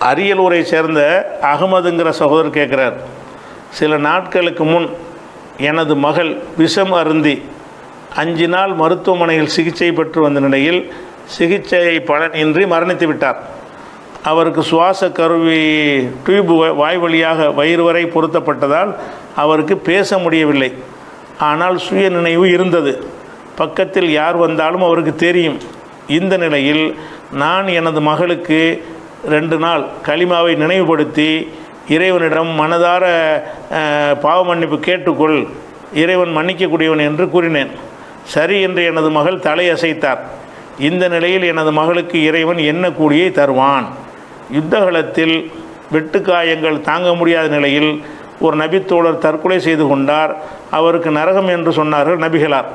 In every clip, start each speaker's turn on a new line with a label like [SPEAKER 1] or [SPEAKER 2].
[SPEAKER 1] அரியலூரை சேர்ந்த அகமதுங்கிற சகோதரர் கேட்குறார் சில நாட்களுக்கு முன் எனது மகள் விஷம் அருந்தி அஞ்சு நாள் மருத்துவமனையில் சிகிச்சை பெற்று வந்த நிலையில் சிகிச்சை பலனின்றி மரணித்து விட்டார். அவருக்கு சுவாச கருவி டியூப் வ- வாய் வழியாக வயிறு வரை பொருத்தப்பட்டதால் அவருக்கு பேச முடியவில்லை. ஆனால் சுய நினைவு இருந்தது. பக்கத்தில் யார் வந்தாலும் அவருக்கு தெரியும். இந்த நிலையில் நான் எனது மகளுக்கு ரெண்டு நாள் களிமாவை நினைவுபடுத்தி இறைவனிடம் மனதார பாவ மன்னிப்பு கேட்டுக்கொள் இறைவன் மன்னிக்கக்கூடியவன் என்று கூறினேன். சரி என்று எனது மகள் தலை அசைத்தார் இந்த நிலையில் எனது மகளுக்கு இறைவன் என்ன கூலியை தருவான்? யுத்தகலத்தில் வெட்டுக்காயங்கள் தாங்க முடியாத நிலையில் ஒரு நபித்தோழர் தற்கொலை செய்து கொண்டார். அவருக்கு நரகம் என்று சொன்னார்கள் நபிகளார்.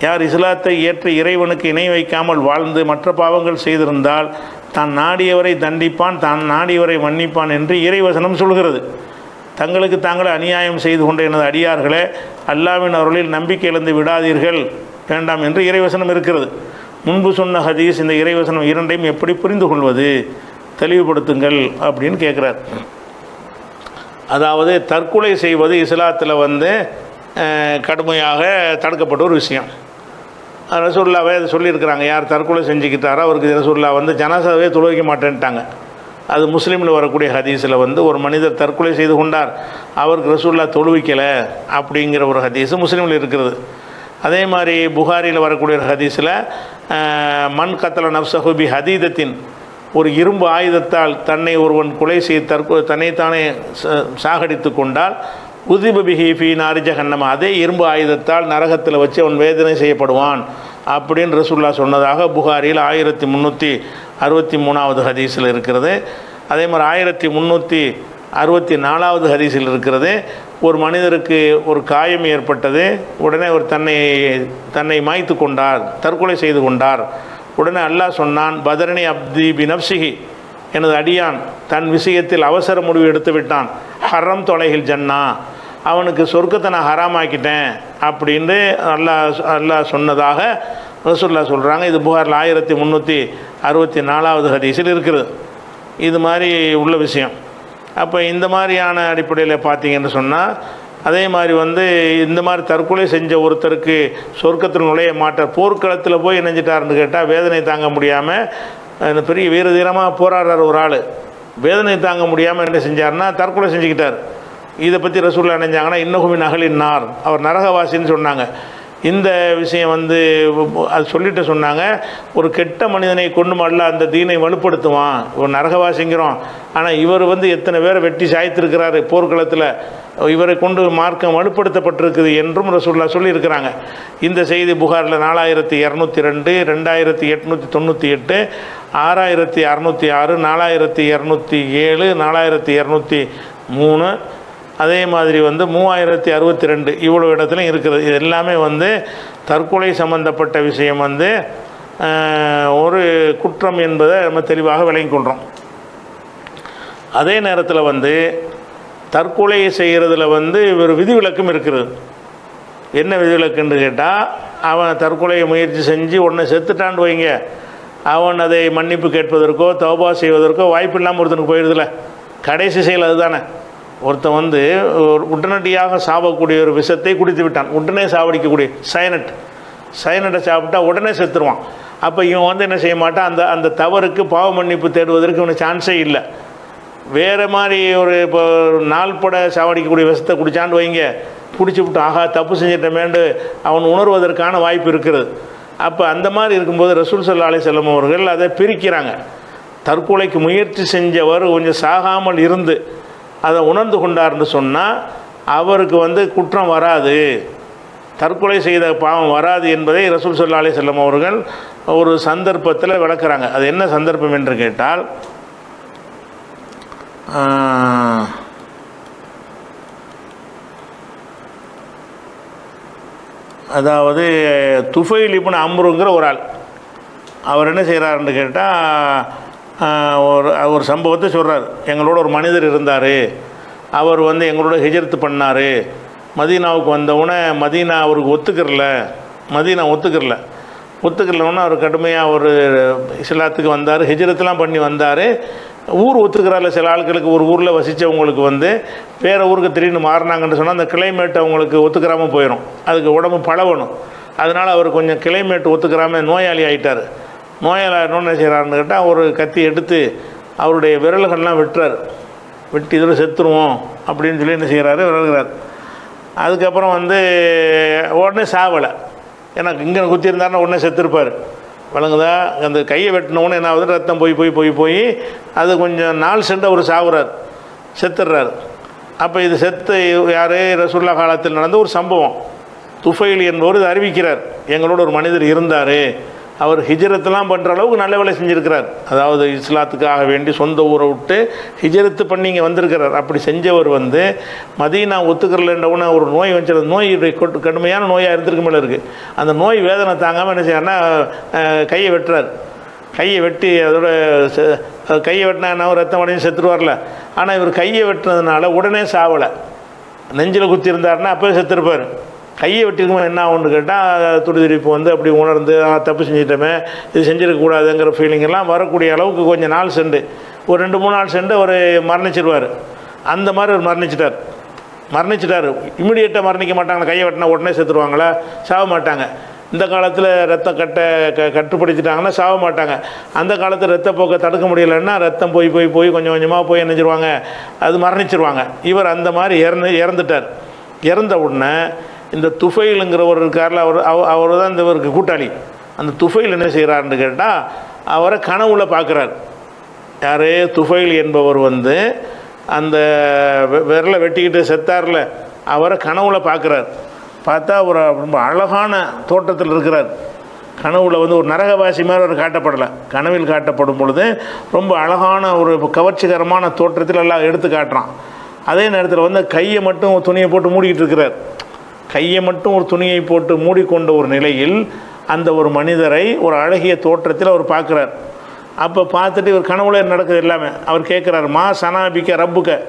[SPEAKER 1] யார் இஸ்லாத்தை ஏற்ற இறைவனுக்கு இணை வைக்காமல் வாழ்ந்து மற்ற பாவங்கள் செய்திருந்தால் தான் நாடியவரை தண்டிப்பான் தான் நாடியவரை மன்னிப்பான் என்று இறைவசனம் சொல்கிறது. தங்களுக்கு தாங்களே அநியாயம் செய்து கொண்ட எனது அடியார்களே அல்லாவின் அருளில் நம்பிக்கை இழந்து விடாதீர்கள். வேண்டாம் என்று இறைவசனம் இருக்கிறது. முன்பு சொன்ன ஹதீஸ் இந்த இறைவசனம் இரண்டையும் எப்படி புரிந்து கொள்வது? தெளிவுபடுத்துங்கள் அப்படின்னு கேட்குறார். அதாவது தற்கொலை செய்வது இஸ்லாத்தில் வந்து கடுமையாக தடுக்கப்பட்ட ஒரு விஷயம். ரசூல்லாவே அதை சொல்லியிருக்கிறாங்க. யார் தற்கொலை செஞ்சுக்கிட்டாரோ அவருக்கு ரசூல்லா வந்து ஜனாசாவே துளைக்க மாட்டேன்ட்டாங்க. அது முஸ்லீமில் வரக்கூடிய ஹதீஸில் வந்து ஒரு மனிதர் தற்கொலை செய்து கொண்டார். அவருக்கு ரசூல்லா தொழுவிக்கலை அப்படிங்கிற ஒரு ஹதீஸ் முஸ்லீமில் இருக்கிறது. அதே மாதிரி புகாரியில் வரக்கூடிய ஒரு ஹதீஸில் மண் கத்தல நப்சஹுபி ஹதீதத்தின் ஒரு இரும்பு ஆயுதத்தால் தன்னை ஒருவன் கொலை செய்து தற்கொ தன்னைத்தானே ச- சாகடித்து கொண்டால் உதிபபிஹி ஃபி நாரி ஜஹன்னம. அதே இரும்பு ஆயுதத்தால் நரகத்தில் வச்சு அவன் வேதனை செய்யப்படுவான். அப்படின்னு ரசூல்லா சொன்னதாக புகாரில் ஆயிரத்தி முந்நூற்றி அறுபத்தி மூணாவது ஹதீஸில் இருக்கிறது. அதே மாதிரி ஆயிரத்தி முந்நூற்றி அறுபத்தி நாலாவது ஹதீஸில் இருக்கிறது. ஒரு மனிதருக்கு ஒரு காயம் ஏற்பட்டது. உடனே அவர் தன்னை தன்னை மாய்த்து கொண்டார் தற்கொலை செய்து கொண்டார். உடனே அல்லாஹ் சொன்னான் பதரணி அப்தி பினப்சிஹி எனது அடியான் தன் விஷயத்தில் அவசர முடிவு எடுத்து விட்டான். ஹரம் தொலைகில் ஜன்னா. அவனுக்கு சொர்க்கத்தை நான் ஹராமாக்கிட்டேன் அப்படின்னு அல்லாஹ் அல்லாஹ் சொன்னதாக ரசூல்லா சொல்கிறாங்க இது புகாரில் ஆயிரத்தி முந்நூற்றி அறுபத்தி நாலாவது ஹதீஸில் இருக்குது. இது மாதிரி உள்ள விஷயம். அப்போ இந்த மாதிரியான அடிப்படையில் பார்த்தீங்கன்னு சொன்னால் அதே மாதிரி வந்து இந்த மாதிரி தற்கொலை செஞ்ச ஒருத்தருக்கு சொர்க்கத்தில் நுழைய மாட்டார். போர்க்களத்தில் போய் இணைஞ்சிட்டாருன்னு கேட்டால் வேதனை தாங்க முடியாமல் பெரிய வீர தீரமாக போராடுறார் ஒரு ஆள். வேதனை தாங்க முடியாமல் என்ன செஞ்சார்னா தற்கொலை செஞ்சுக்கிட்டார். இதை பற்றி ரசூல்லா நினைஞ்சாங்கன்னா இன்னகுமின் அகலின் நார் அவர் நரகவாசின்னு சொன்னாங்க. இந்த விஷயம் வந்து அது சொல்லிட்டு சொன்னாங்க. ஒரு கெட்ட மனிதனை கொண்டு அல்ல அந்த தீனை வலுப்படுத்துவான். ஒரு நரகவாசிங்கிறோம். ஆனால் இவர் வந்து எத்தனை பேரை வெட்டி சாய்த்திருக்கிறாரு போர்க்களத்தில். இவரை கொண்டு மார்க்கம் வலுப்படுத்தப்பட்டிருக்குது என்றும் ரசூல்லா சொல்லியிருக்கிறாங்க. இந்த செய்தி புகாரில் நாலாயிரத்தி இரநூத்தி ரெண்டு ரெண்டாயிரத்தி எட்நூற்றி தொண்ணூற்றி எட்டு ஆறாயிரத்தி அறநூற்றி ஆறு நாலாயிரத்தி இரநூத்தி ஏழு நாலாயிரத்தி இரநூத்தி மூணு அதே மாதிரி வந்து மூவாயிரத்தி அறுபத்தி ரெண்டு இவ்வளோ இடத்துலையும் இருக்குது. இது எல்லாமே வந்து தற்கொலை சம்பந்தப்பட்ட விஷயம் வந்து ஒரு குற்றம் என்பதை நம்ம தெளிவாக விளங்கிக் கொள்கிறோம் அதே நேரத்தில் வந்து தற்கொலை செய்கிறதுல வந்து ஒரு விதிவிலக்கும் இருக்கிறது என்ன விதிவிலக்குன்னு கேட்டால் அவன் தற்கொலையை முயற்சி செஞ்சு ஒன்று செத்துட்டான்னு வைங்க. அவன் அதை மன்னிப்பு கேட்பதற்கோ தௌபா செய்வதற்கோ வாய்ப்பு இல்லாமல் ஒருத்தனுக்கு போயிடுதுல கடைசி செயல் அதுதானே. ஒருத்தன் வந்து உடனடியாக சாவக்கூடிய ஒரு விஷத்தை குடித்து விட்டான். உடனே சாவடிக்கக்கூடிய சைனட் சைனட்டை சாப்பிட்டா உடனே செத்துருவான். அப்போ இவன் வந்து என்ன செய்ய மாட்டான்? அந்த அந்த தவறுக்கு பாவ மன்னிப்பு தேடுவதற்கு இவனுக்கு சான்ஸே இல்லை. வேறு மாதிரி ஒரு இப்போ நாள்பட சாவடிக்கக்கூடிய விஷத்தை குடித்தான்னு வைங்க. குடிச்சு விட்டு ஆகா தப்பு செஞ்சிட்டமேண்டு அவன் உணர்வதற்கான வாய்ப்பு இருக்கிறது. அப்போ அந்த மாதிரி இருக்கும்போது ரசூல் சல்லா அலி செல்லம் அவர்கள் அதை பிரிக்கிறாங்க. தற்கொலைக்கு முயற்சி செஞ்சவர் கொஞ்சம் சாகாமல் இருந்து அதை உணர்ந்து கொண்டார்னு சொன்னால் அவருக்கு வந்து குற்றம் வராது. தற்கொலை செய்த பாவம் வராது என்பதை ரசூல் சொல்லா அலி செல்லம் அவர்கள் ஒரு சந்தர்ப்பத்தில் விளக்குறாங்க. அது என்ன சந்தர்ப்பம் என்று கேட்டால் அதாவது துஃபைல் இப்னு அம்ருங்கிற ஒரு ஆள். அவர் என்ன செய்கிறாருன்னு கேட்டால் ஒரு ஒரு சம்பவத்தை சொல்கிறார் எங்களோட ஒரு மனிதர் இருந்தார். அவர் வந்து எங்களோட ஹிஜரத்து பண்ணார். மதீனாவுக்கு வந்தவுடனே மதீனா அவருக்கு ஒத்துக்கிறல. மதீனா ஒத்துக்கிறல. ஒத்துக்கிறலன்னா அவர் கடுமையாக ஒரு இஸ்லாத்துக்கு வந்தார். ஹிஜரத்துலாம் பண்ணி வந்தார். ஊர் ஒத்துக்கிறால சில ஆட்களுக்கு. ஒரு ஊரில் வசித்தவங்களுக்கு வந்து வேறு ஊருக்கு திடீர்னு மாறினாங்கன்னு சொன்னால் அந்த கிளைமேட் அவங்களுக்கு ஒத்துக்கிறாமல் போயிடும் அதுக்கு உடம்பு பழகணும் அதனால் அவர் கொஞ்சம் கிளைமேட் ஒத்துக்கிறாமல் நோயாளி ஆகிட்டார் நோயாளர் என்ன செய்கிறாருன்னு கேட்டால் ஒரு கத்தி எடுத்து அவருடைய விரல்கள்லாம் வெட்டுறார். வெட்டி இதில் செத்துருவோம் அப்படின்னு சொல்லி என்ன செய்கிறாரு? விரல்கிறார். அதுக்கப்புறம் வந்து உடனே சாவலை. எனக்கு இங்கே குத்தியிருந்தாருன்னா உடனே செத்துருப்பார். வழங்குதா அந்த கையை வெட்டினவுடனே என்ன ஆகுது? ரத்தம் போய் போய் போய் போய் அது கொஞ்சம் நாள் சென்று அவர் சாவுறார். செத்துடுறார் அப்போ இது செத்து யார்? ரசுல்லா காலத்தில் நடந்த ஒரு சம்பவம். துஃபைல் என்பவர் இது அறிவிக்கிறார். எங்களோட ஒரு மனிதர் இருந்தார். அவர் ஹிஜரத்தெல்லாம் பண்ணுற அளவுக்கு நல்ல வேலை செஞ்சுருக்கிறார். அதாவது இஸ்லாத்துக்காக வேண்டி சொந்த ஊரை விட்டு ஹிஜரத்து பண்ணி இங்கே வந்திருக்கிறார். அப்படி செஞ்சவர் வந்து மதீனா ஒத்துக்கிறலன்றவுன ஒரு நோய் வச்சு நோய் கொட்டு- கடுமையான நோயாக இருந்திருக்கு மேலே இருக்குது அந்த நோய் வேதனை தாங்காமல் என்ன செய்யறாருன்னா கையை வெட்டுறார். கையை வெட்டி அதோட செ- கையை வெட்டினா என்ன ரத்தம் அடைஞ்சு செத்துருவார்ல. ஆனால் இவர் கையை வெட்டினதுனால உடனே சாவலை. நெஞ்சில் குத்தி இருந்தாருன்னா அப்போயே செத்துருப்பார். கையை வெட்டிருக்கோம் என்ன ஆகும்னு கேட்டால் துடிதுடிப்பு வந்து அப்படி உணர்ந்து தப்பு செஞ்சிட்டோமே இது செஞ்சிடக்கூடாதுங்கிற ஃபீலிங் எல்லாம் வரக்கூடிய அளவுக்கு கொஞ்சம் நாள் சென்று ஒரு ரெண்டு மூணு நாள் சென்று அவர் மரணிச்சிருவார். அந்த மாதிரி அவர் மரணிச்சிட்டார். மரணிச்சிட்டார். இமிடியேட்டாக மரணிக்க மாட்டாங்க கையை வெட்டினா உடனே செத்துருவாங்களா? சாக மாட்டாங்க. இந்த காலத்தில் ரத்த கட்ட க கட்டுப்படுத்திட்டாங்கன்னா சாக மாட்டாங்க. அந்த காலத்தில் ரத்த போக்கை தடுக்க முடியலைன்னா ரத்தம் போய் போய் போய் கொஞ்சம் கொஞ்சமாக போய் என்னஞ்சிருவாங்க அது மரணிச்சிருவாங்க. இவர் அந்த மாதிரி இறந்து இறந்துட்டார். இறந்த உடனே இந்த துஃபைலுங்கிறவர் இருக்கார்ல அவர் அவர் தான் இந்த இவருக்கு கூட்டாளி. அந்த துஃபைல் என்ன செய்கிறாருன்னு கேட்டால் அவரை கனவுல பார்க்குறார் யாரே? துஃபைல் என்பவர் வந்து அந்த விரலை வெட்டிக்கிட்டு செத்தார்ல அவரை கனவுல பார்க்குறார் பார்த்தா ஒரு ரொம்ப அழகான தோட்டத்தில் இருக்கிறார். கனவுல வந்து ஒரு நரகவாசி மாதிரி அவர் காட்டப்படலை. கனவில் காட்டப்படும் பொழுது ரொம்ப அழகான ஒரு கவர்ச்சிகரமான தோற்றத்தில் எல்லாம் எடுத்து காட்டுறான். அதே நேரத்தில் வந்து கையை மட்டும் துணியை போட்டு மூடிக்கிட்டு இருக்கிறார். கையை மட்டும் ஒரு துணியை போட்டு மூடிக்கொண்ட ஒரு நிலையில் அந்த ஒரு மனிதரை ஒரு அழகிய தோற்றத்தில் அவர் பார்க்குறார். அப்போ பார்த்துட்டு இவர் கனவுல நடக்குது எல்லாமே. அவர் கேட்குறாரு மா சனாபிக்க ரப்புக்க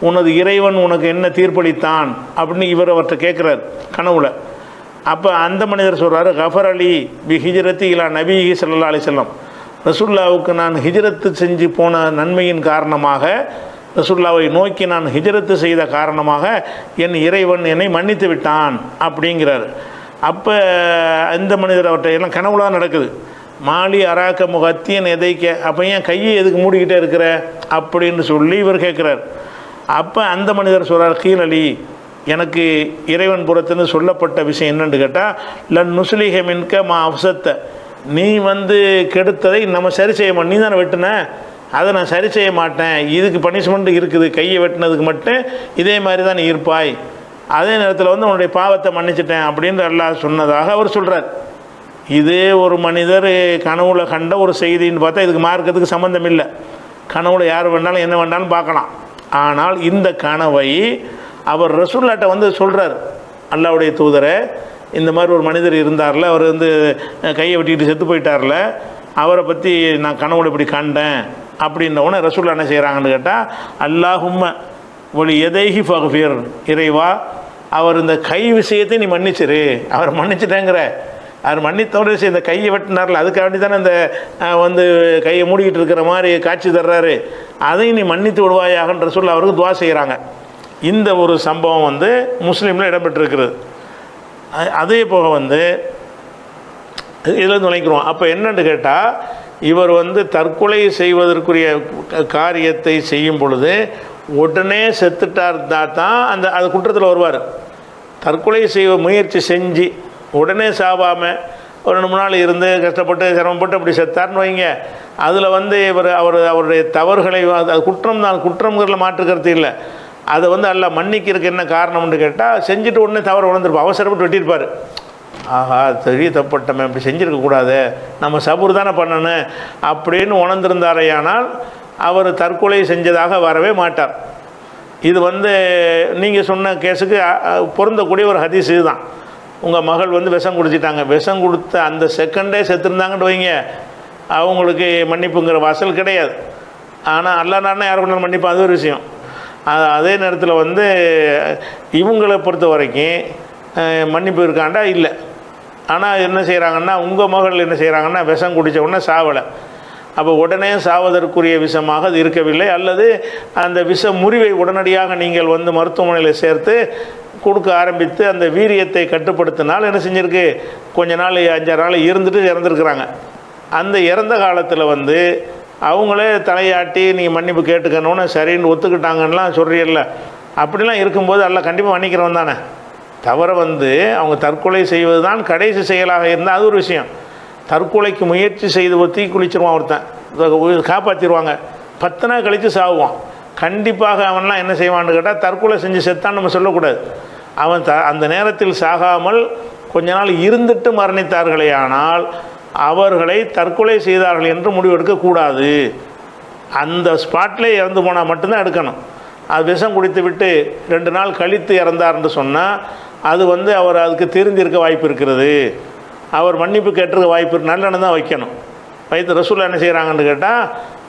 [SPEAKER 1] உனது இறைவன் உனக்கு என்ன தீர்ப்பளித்தான்? அப்படின்னு இவர் அவர்கிட்ட கேட்குறார் கனவுல. அப்போ அந்த மனிதர் சொல்கிறாரு கஃபர் அலி பி ஹிஜ்ரத்தி இலா நபிஹி ஸல்லல்லாஹு அலி செல்லம் ரசுல்லாவுக்கு நான் ஹிஜ்ரத்து செஞ்சு போன நன்மையின் காரணமாக ரசுல்லாவை நோக்கி நான் ஹிஜரத்து செய்த காரணமாக என் இறைவன் என்னை மன்னித்து விட்டான் அப்படிங்கிறார். அப்போ இந்த மனிதர் அவர்கிட்ட எல்லாம் கனவுலாம் நடக்குது. மாலி அராக்க முகத்தியன் எதைக்க அப்போ ஏன் கையை எதுக்கு மூடிக்கிட்டே இருக்கிற அப்படின்னு சொல்லி இவர் கேட்குறார். அப்போ அந்த மனிதர் சொல்கிறார் கீழலி எனக்கு இறைவன் புறத்துன்னு சொல்லப்பட்ட விஷயம் என்னென்னு கேட்டால் லன் நுசுலிக மின்க மா அப்சத்தை நீ வந்து கெடுத்ததை நம்ம சரி செய்ய மாட்டோம். நீ தானே வெட்டின? அதை நான் சரி செய்ய மாட்டேன். இதுக்கு பனிஷ்மெண்ட் இருக்குது கையை வெட்டினதுக்கு மட்டும் இதே மாதிரி தான் நீ இருப்பாய். அதே நேரத்தில் வந்து உன்னுடைய பாவத்தை மன்னிச்சிட்டேன் அப்படின்னு அல்லாஹ் சொன்னதாக அவர் சொல்கிறார் இதே ஒரு மனிதர் கனவுல கண்ட ஒரு செய்தின்னு பார்த்தா இதுக்கு மார்க்கத்துக்கு சம்மந்தம் இல்லை. கனவுல யார் வேண்டாலும் என்ன வேண்டாலும் பார்க்கலாம். ஆனால் இந்த கனவை அவர் ரசூல்லாட்ட வந்து சொல்கிறார் அல்லாவுடைய தூதரை இந்த மாதிரி ஒரு மனிதர் இருந்தார்ல அவர் வந்து கையை வெட்டிக்கிட்டு செத்து போயிட்டார்ல அவரை பற்றி நான் கனவுல இப்படி கண்டேன். அப்படின்ன உடனே ரசூல்லா என்ன செய்கிறாங்கன்னு கேட்டால் அல்லாஹும்ம ஒளி எதைஹி ஃபகுஃபீர் இறைவா அவர் இந்த கை விஷயத்தை நீ மன்னிச்சிரு. அவர் மன்னிச்சிட்டேங்கிற. அவர் மன்னித்தவரை செய்ய இந்த கையை வெட்டினார்ல அதுக்காக வேண்டி தானே இந்த வந்து கையை மூடிக்கிட்டு இருக்கிற மாதிரி காட்சி தர்றாரு. அதையும் நீ மன்னித்து விடுவாயாகன்ற சொல்ல அவருக்கு துவா செய்கிறாங்க இந்த ஒரு சம்பவம் வந்து முஸ்லீமில் இடம்பெற்றிருக்கிறது. அதே போக வந்து இதில் நுழைக்கிறோம் அப்போ என்னன்னு கேட்டால் இவர் வந்து தற்கொலை செய்வதற்குரிய காரியத்தை செய்யும் பொழுது உடனே செத்துட்டார் தான் அந்த அது குற்றத்தில் வருவார். தற்கொலை செய்ய முயற்சி செஞ்சு உடனே சாவாமல் ஒரு ரெண்டு மூணு நாள் இருந்து கஷ்டப்பட்டு சிரமப்பட்டு அப்படி செத்தார்னு வைங்க. அதில் வந்து இவர் அவர் அவருடைய தவறுகளை அது அது குற்றம் தான் குற்றம்ங்கிறதுல மாற்றுக்கிறது இல்லை. அதை வந்து அல்ல மன்னிக்கிறதுக்கு என்ன காரணம்னு கேட்டால் செஞ்சுட்டு உடனே தவறு உணர்ந்துருப்பார் அவசரப்பட்டு வெட்டியிருப்பார். ஆஹா தெரிய தப்பட்டமே இப்படி செஞ்சுருக்கக்கூடாது நம்ம சபுர் தானே பண்ணணும் அப்படின்னு உணர்ந்திருந்தாரையானால் அவர் தற்கொலை செஞ்சதாக வரவே மாட்டார். இது வந்து நீங்கள் சொன்ன கேஸுக்கு பொருந்தக்கூடிய ஒரு ஹதீஸ் இதுதான். உங்கள் மகள் வந்து விஷம் குடிச்சிட்டாங்க. விஷம் கொடுத்த அந்த செகண்டே செத்துருந்தாங்கன்னு வைங்க அவங்களுக்கு மன்னிப்புங்கிற வாசல் கிடையாது. ஆனால் அல்லா யார் கொண்டாலும் மன்னிப்பு அது ஒரு விஷயம். அதே நேரத்தில் வந்து இவங்களை பொறுத்த வரைக்கும் மன்னிப்பு இருக்காண்டா? இல்லை. ஆனால் என்ன செய்கிறாங்கன்னா உங்கள் மகள் என்ன செய்கிறாங்கன்னா விஷம் குடித்த உடனே சாவலை. அப்போ உடனே சாவதற்குரிய விஷமாக அது இருக்கவில்லை. அல்லது அந்த விஷ முறிவை உடனடியாக நீங்கள் வந்து மருத்துவமனையில் சேர்த்து கொடுக்க ஆரம்பித்து அந்த வீரியத்தை கட்டுப்படுத்தினால் என்ன செஞ்சிருக்கு? கொஞ்ச நாள் அஞ்சாறு நாள் இருந்துட்டு இறந்துருக்குறாங்க. அந்த இறந்த காலத்தில் வந்து அவங்களே தலையாட்டி நீங்கள் மன்னிப்பு கேட்டுக்கணும்னு சரின்னு ஒத்துக்கிட்டாங்கன்னெலாம் சொல்கிறீல்ல அப்படிலாம் இருக்கும்போது எல்லாம் கண்டிப்பாக மன்னிக்கிறவன் தானே. தவிர வந்து அவங்க தற்கொலை செய்வது தான் கடைசி செயலாக இருந்தால் அது ஒரு விஷயம். தற்கொலைக்கு முயற்சி செய்து ஒரு தீ குளிச்சிருவான் ஒருத்தன். உயிர் காப்பாற்றிடுவாங்க பத்து நாள் கழித்து சாவுவான். கண்டிப்பாக அவன்லாம் என்ன செய்வான்னு கேட்டால் தற்கொலை செஞ்சு செத்தான்னு நம்ம சொல்லக்கூடாது. அவன் த அந்த நேரத்தில் சாகாமல் கொஞ்ச நாள் இருந்துட்டு மரணித்தார்களே ஆனால் அவர்களை தற்கொலை செய்தார்கள் என்று முடிவெடுக்கக்கூடாது அந்த ஸ்பாட்லேயே இறந்து போனால் மட்டும்தான் எடுக்கணும். அது விஷம் குடித்து விட்டு ரெண்டு நாள் கழித்து இறந்தார்னு சொன்னால் அது வந்து அவர் அதுக்கு திருந்திருக்க வாய்ப்பு இருக்கிறது. அவர் மன்னிப்பு கேட்டிருக்க வாய்ப்பு நல்லெண்ணம் தான் வைக்கணும். வைத்து ரசூலா என்ன செய்கிறாங்கன்னு கேட்டால்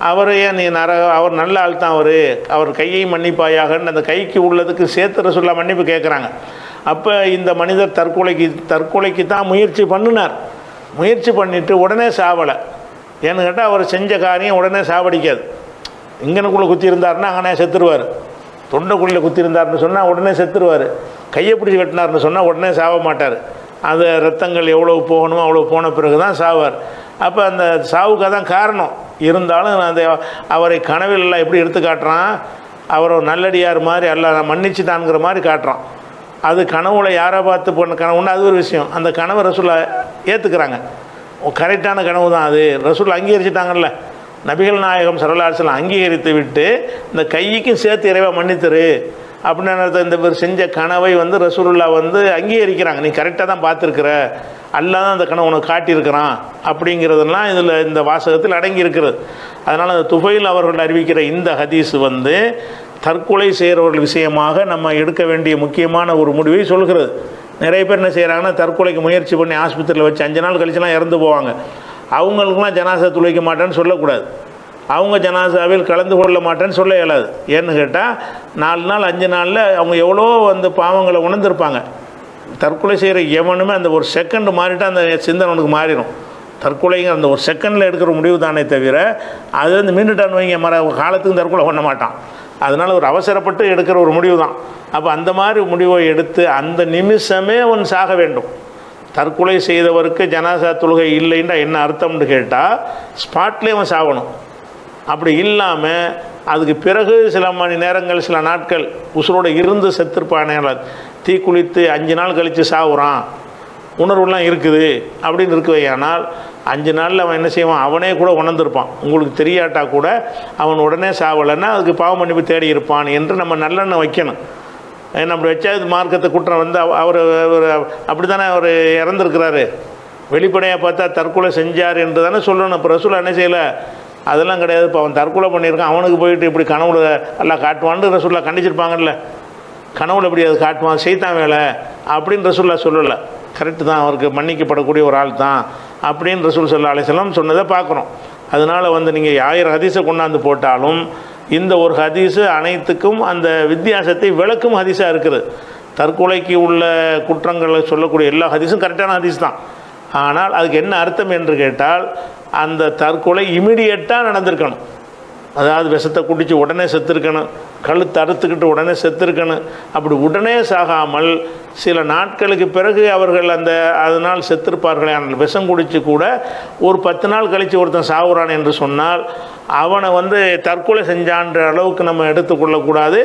[SPEAKER 1] அவர் ஏன் நீ நர அவர் நல்ல ஆள் தான் அவர். அவர் கையை மன்னிப்பாயாகன்னு அந்த கைக்கு உள்ளதுக்கு சேர்த்து ரசூல்லா மன்னிப்பு கேட்குறாங்க அப்போ இந்த மனிதர் தற்கொலைக்கு தற்கொலைக்கு தான் முயற்சி பண்ணினார். முயற்சி பண்ணிவிட்டு உடனே சாவலை. ஏன்னு கேட்டால் அவர் செஞ்ச காரியம் உடனே சாவடிக்காது. இங்கனுக்குள்ளே குத்தி இருந்தாருன்னா அங்கனே செத்துருவார். தொண்டைக்குள்ளே குத்தி இருந்தாருன்னு சொன்னால் உடனே செத்துருவார். கையை பிடிச்சி வெட்டினார்னு சொன்னால் உடனே சாவ மாட்டார். அந்த ரத்தங்கள் எவ்வளோ போகணுமோ அவ்வளோ போன பிறகு தான் சாவார். அப்போ அந்த சாவுக்கு தான் காரணம். இருந்தாலும் அந்த அவரை கனவில் எல்லாம் எப்படி எடுத்து காட்டுறான்? அவர் நல்லடியார் மாதிரி அல்ல நான் மன்னிச்சுட்டான்ங்கிற மாதிரி காட்டுறான். அது கனவுல யாரை பார்த்து போன கனவுன்னு அது ஒரு விஷயம். அந்த கனவை ரசூலா ஏற்றுக்கிறாங்க கரெக்டான கனவு தான் அது. ரசூல் அங்கீகரிச்சிட்டாங்கல்ல. நபிகள் நாயகம் சரலாசலம் அங்கீகரித்து விட்டு இந்த கைக்கும் சேர்த்து இறைவா மன்னித்துரு. அப்படின்னு இந்த பேர் செஞ்ச கனவை வந்து ரசூலுல்லா வந்து அங்கீகரிக்கிறாங்க. நீ கரெக்டாக தான் பார்த்துருக்குற. அல்லா தான் அந்த கனவு உனக்கு காட்டியிருக்கிறான். அப்படிங்கிறதெல்லாம் இதில் இந்த வாசகத்தில் அடங்கி இருக்கிறது அதனால் அந்த துபைல் அவர்கள் அறிவிக்கிற இந்த ஹதீஸ் வந்து தற்கொலை செய்கிறவர்கள் விஷயமாக நம்ம எடுக்க வேண்டிய முக்கியமான ஒரு முடிவை சொல்கிறது. நிறைய பேர் என்ன செய்கிறாங்கன்னா தற்கொலைக்கு முயற்சி பண்ணி ஆஸ்பத்திரியில் வச்சு அஞ்சு நாள் கழிச்சுலாம் இறந்து போவாங்க. அவங்களுக்குலாம் ஜனாசை துளைக்க மாட்டேன்னு சொல்லக்கூடாது. அவங்க ஜனாசாவில் கலந்து கொள்ள மாட்டேன்னு சொல்ல இயலாது. ஏன்னு கேட்டால் நாலு நாள் அஞ்சு நாளில் அவங்க எவ்வளோ வந்து பாவங்களை உணர்ந்திருப்பாங்க. தற்கொலை செய்கிற எவனுமே அந்த ஒரு செகண்ட் மாறிட்டு அந்த சிந்தனை உனக்கு மாறிடும் தற்கொலைங்கிற அந்த ஒரு செகண்டில் எடுக்கிற முடிவு தானே தவிர அது வந்து மீண்டுட்டான்னு வைங்க மர காலத்துக்கு தற்கொலை பண்ண மாட்டான். அதனால் ஒரு அவசரப்பட்டு எடுக்கிற ஒரு முடிவு தான். அப்போ அந்த மாதிரி முடிவை எடுத்து அந்த நிமிஷமே அவன் சாக வேண்டும். தற்கொலை செய்தவருக்கு ஜனாசா தொழுகை இல்லைன்னா என்ன அர்த்தம்னு கேட்டால் ஸ்பாட்லேயே அவன் சாகணும். அப்படி இல்லாமல் அதுக்கு பிறகு சில மணி நேரங்கள் சில நாட்கள் உசுரோடு இருந்து செத்துருப்பானே தீ குளித்து அஞ்சு நாள் கழித்து சாவுறான். உணர்வுலாம் இருக்குது அப்படின்னு இருக்குவையானால் அஞ்சு நாளில் அவன் என்ன செய்வான்? அவனே கூட உணர்ந்திருப்பான். உங்களுக்கு தெரியாட்டா கூட அவன் உடனே சாவலைன்னா அதுக்கு பாவ மன்னிப்பு தேடி இருப்பான் என்று நம்ம நல்லெண்ணம் வைக்கணும். ஏன்னா அப்படி வச்சா இது மார்க்கத்தை குற்றம் வந்து அவர் அவர் அப்படி தானே அவர் இறந்துருக்கிறாரு? வெளிப்படையாக பார்த்தா தற்கொலை செஞ்சார் என்று தானே சொல்லணும். இப்போ ரசூல் என்ன செய்யலை? அதெல்லாம் கிடையாது. இப்போ அவன் தற்கொலை பண்ணியிருக்கான். அவனுக்கு போயிட்டு இப்படி கனவுல எல்லாம் காட்டுவான்னு ரசூல்லா கண்டிச்சிருப்பாங்கல்ல. கனவுல இப்படி அது காட்டுவான்? செய்தான் வேலை அப்படின்னு ரசூல்லா சொல்லலை. கரெக்டு தான். அவருக்கு மன்னிக்கப்படக்கூடிய ஒரு ஆள் தான் அப்படின்னு ரசூல் சல்லா அலிஸ்லாம் சொன்னதை பார்க்குறோம். அதனால் வந்து நீங்கள் ஆயிரம் ஹதீஸை கொண்டாந்து போட்டாலும் இந்த ஒரு ஹதீஸு அனைத்துக்கும் அந்த வித்தியாசத்தை விளக்கும் ஹதீஸாக இருக்குது. தற்கொலைக்கு உள்ள குற்றங்களை சொல்லக்கூடிய எல்லா ஹதீஸும் கரெக்டான ஹதீஸ் தான். ஆனால் அதுக்கு என்ன அர்த்தம் என்று கேட்டால் அந்த தற்கொலை இமிடியட்டாக நடந்திருக்கணும். அதாவது விஷத்தை குடித்து உடனே செத்துருக்கணும். கழுத்து அறுத்துக்கிட்டு உடனே செத்துருக்கணும். அப்படி உடனே சாகாமல் சில நாட்களுக்கு பிறகு அவர்கள் அந்த அதனால் செத்திருப்பார்களே. ஆனால் விஷம் குடித்து கூட ஒரு பத்து நாள் கழித்து ஒருத்தன் சாகுறான் என்று சொன்னால் அவனை வந்து தற்கொலை செஞ்சான்ற அளவுக்கு நம்ம எடுத்துக்கொள்ளக்கூடாது.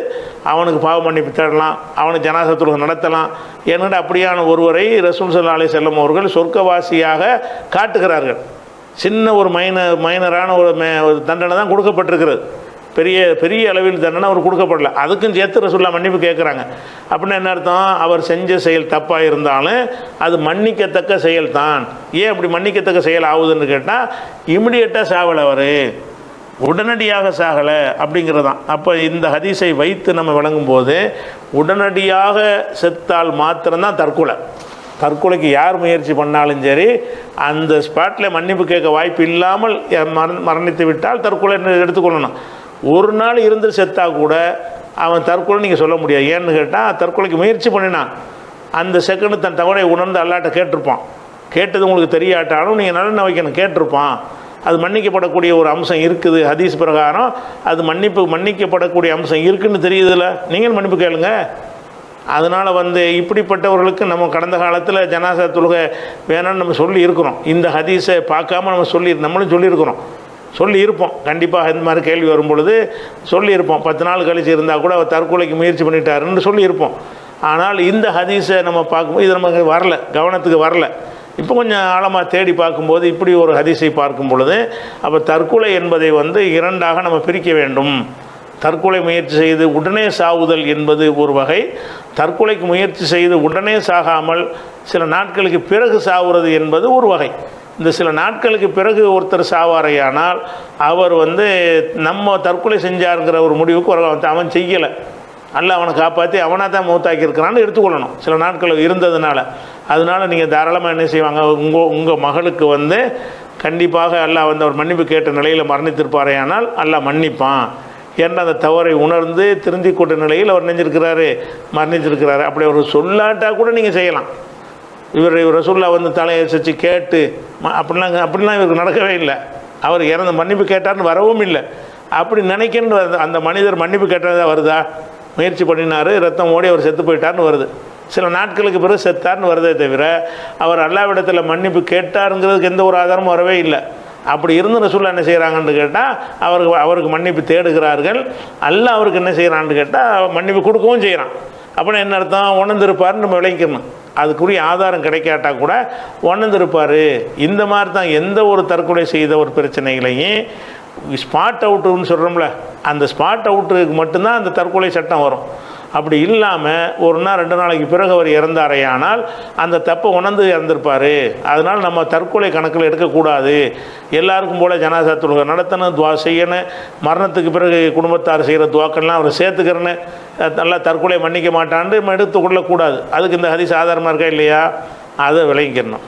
[SPEAKER 1] அவனுக்கு பாவ மன்னிப்பு தேடலாம். அவனுக்கு ஜனாசத்துலகம் நடத்தலாம். என்கிட்ட அப்படியான ஒருவரை ரசூல் சல்லா அலி செல்லம் அவர்கள் சொர்க்கவாசியாக காட்டுகிறார்கள். சின்ன ஒரு மைன மைனரான ஒரு மே ஒரு தண்டனை தான் கொடுக்கப்பட்டிருக்கிறது. பெரிய பெரிய அளவில் தண்டனை அவர் கொடுக்கப்படல. அதுக்கும் சேர்த்து ரசுல்லா மன்னிப்பு கேட்குறாங்க. அப்படின்னா என்ன அர்த்தம்? அவர் செஞ்ச செயல் தப்பாக இருந்தாலும் அது மன்னிக்கத்தக்க செயல் தான். ஏன் அப்படி மன்னிக்கத்தக்க செயல் ஆகுதுன்னு கேட்டால் இமிடியட்டாக சாவலை அவர். உடனடியாக சாகலை அப்படிங்கிறது தான் அப்போ இந்த ஹதீஸை வைத்து நம்ம விளங்கும்போது உடனடியாக செத்தால் மாத்திரம்தான் தற்கொலை. தற்கொலைக்கு யார் முயற்சி பண்ணாலும் சரி அந்த ஸ்பாட்டில் மன்னிப்பு கேட்க வாய்ப்பு இல்லாமல் மரண மரணித்து விட்டால் தற்கொலை எடுத்துக்கொள்ளணும். ஒரு நாள் இருந்து செத்தா கூட அவன் தற்கொலை நீங்கள் சொல்ல முடியாது. ஏன்னு கேட்டால் தற்கொலைக்கு முயற்சி பண்ணினான். அந்த செகண்டு தன் தவறை உணர்ந்து அல்லாட்ட கேட்டிருப்பான். கேட்டது உங்களுக்கு தெரியாட்டாலும் நீங்கள் நல்ல வைக்கணும் கேட்டிருப்பான். அது மன்னிக்கப்படக்கூடிய ஒரு அம்சம் இருக்குது. ஹதீஸ் பிரகாரம் அது மன்னிப்பு மன்னிக்கப்படக்கூடிய அம்சம் இருக்குதுன்னு தெரியுதுல்ல. நீங்கள் மன்னிப்பு கேளுங்கள் அதனால் வந்து இப்படிப்பட்டவர்களுக்கு நம்ம கடந்த காலத்தில் ஜனாசா தொழுகை வேணாம்னு நம்ம சொல்லி இருக்கிறோம் இந்த ஹதீஸை பார்க்காம நம்ம சொல்லி நம்மளும் சொல்லியிருக்கிறோம். சொல்லியிருப்போம். கண்டிப்பாக இந்த மாதிரி கேள்வி வரும் பொழுது சொல்லியிருப்போம். பத்து நாள் கழிச்சு இருந்தால் கூட அவர் தற்கொலைக்கு முயற்சி பண்ணிட்டாருன்னு சொல்லியிருப்போம். ஆனால் இந்த ஹதீஸை நம்ம பார்க்கும்போது இது நமக்கு வரல. கவனத்துக்கு வரல. இப்போ கொஞ்சம் ஆழமாக தேடி பார்க்கும்போது இப்படி ஒரு ஹதீஸை பார்க்கும் பொழுது அப்போ தற்கொலை என்பதை வந்து இரண்டாக நம்ம பிரிக்க வேண்டும். தற்கொலை முயற்சி செய்து உடனே சாவுதல் என்பது ஒரு வகை. தற்கொலைக்கு முயற்சி செய்து உடனே சாகாமல் சில நாட்களுக்கு பிறகு சாவுறது என்பது ஒரு வகை. இந்த சில நாட்களுக்கு பிறகு ஒருத்தர் சாவாரையானால் அவர் வந்து நம்ம தற்கொலை செஞ்சாருங்கிற ஒரு முடிவுக்கு வர அவன் செய்யலை. அல்ல அவனை காப்பாற்றி அவனாக தான் மூத்தாக்கியிருக்கிறான்னு எடுத்துக்கொள்ளணும். சில நாட்கள் இருந்ததுனால. அதனால நீங்கள் தாராளமாக என்ன செய்வாங்க? உங்கள் உங்கள் மகளுக்கு வந்து கண்டிப்பாக அல்லாஹ் வந்து அவர் மன்னிப்பு கேட்ட நிலையில் மரணித்திருப்பாரேயானால் அல்லாஹ் மன்னிப்பான். என்ற அந்த தவறை உணர்ந்து திருந்தி கொண்ட நிலையில் அவர் நெஞ்சிருக்கிறாரு மறைஞ்சிருக்கிறாரு அப்படி அவர் சொல்லாட்டா கூட நீங்கள் செய்யலாம். இவர் இவர் ரசூல்லா வந்து தலையை வச்சு கேட்டு ம- அப்படிலாம் அப்படிலாம் இவருக்கு நடக்கவே இல்லை. அவர் இறந்த மன்னிப்பு கேட்டார்னு வரவும் இல்லை. அப்படி நினைக்கின்ற அந்த- மனிதர் மன்னிப்பு கேட்டதாக வருதா? முயற்சி பண்ணினார் ரத்தம் ஓடி அவர் செத்து போயிட்டார்னு வருது. சில நாட்களுக்கு பிறகு செத்தார்னு வருதே தவிர அவர் அல்லாவிடத்தில் மன்னிப்பு கேட்டாருங்கிறதுக்கு எந்த ஒரு ஆதாரமும் வரவே இல்லை. அப்படி இருந்து ரசூல்லா என்ன செய்கிறாங்கன்னு கேட்டால் அவருக்கு அவருக்கு மன்னிப்பு தேடுகிறார்கள். அல்ல அவருக்கு என்ன செய்கிறான்னு கேட்டால் மன்னிப்பு கொடுக்கவும் செய்கிறான் அப்படின்னா என்ன அர்த்தம்? உணர்ந்திருப்பார்னு நம்ம விளைக்கணும் அதுக்குரிய ஆதாரம் கிடைக்காட்டா கூட உணர்ந்திருப்பார். இந்த மாதிரி தான் எந்த ஒரு தற்கொலை செய்த ஒரு பிரச்சனைகளையும் ஸ்பாட் அவுட்டுன்னு சொல்கிறோம்ல அந்த ஸ்பாட் அவுட்டுக்கு மட்டும்தான் அந்த தற்கொலை சட்டம் வரும். அப்படி இல்லாமல் ஒரு நாள் ரெண்டு நாளைக்கு பிறகு அவர் இறந்தாரையானால் அந்த தப்பை உணர்ந்து இறந்திருப்பார். அதனால் நம்ம தற்கொலை கணக்கில் எடுக்கக்கூடாது எல்லாருக்கும் போல் ஜனாசா தொழுகை நடத்தணும் துவா செய்யணும். மரணத்துக்கு பிறகு குடும்பத்தார் செய்கிற துவாக்கள்லாம் அவர் சேர்த்துக்கிறேன்னு நல்லா தற்கொலை மன்னிக்க மாட்டான்னு எடுத்துக்கொள்ளக்கூடாது அதுக்கு இந்த ஹதி ஆதாரமாக இருக்கா இல்லையா? அதை விளங்கிக்கணும்.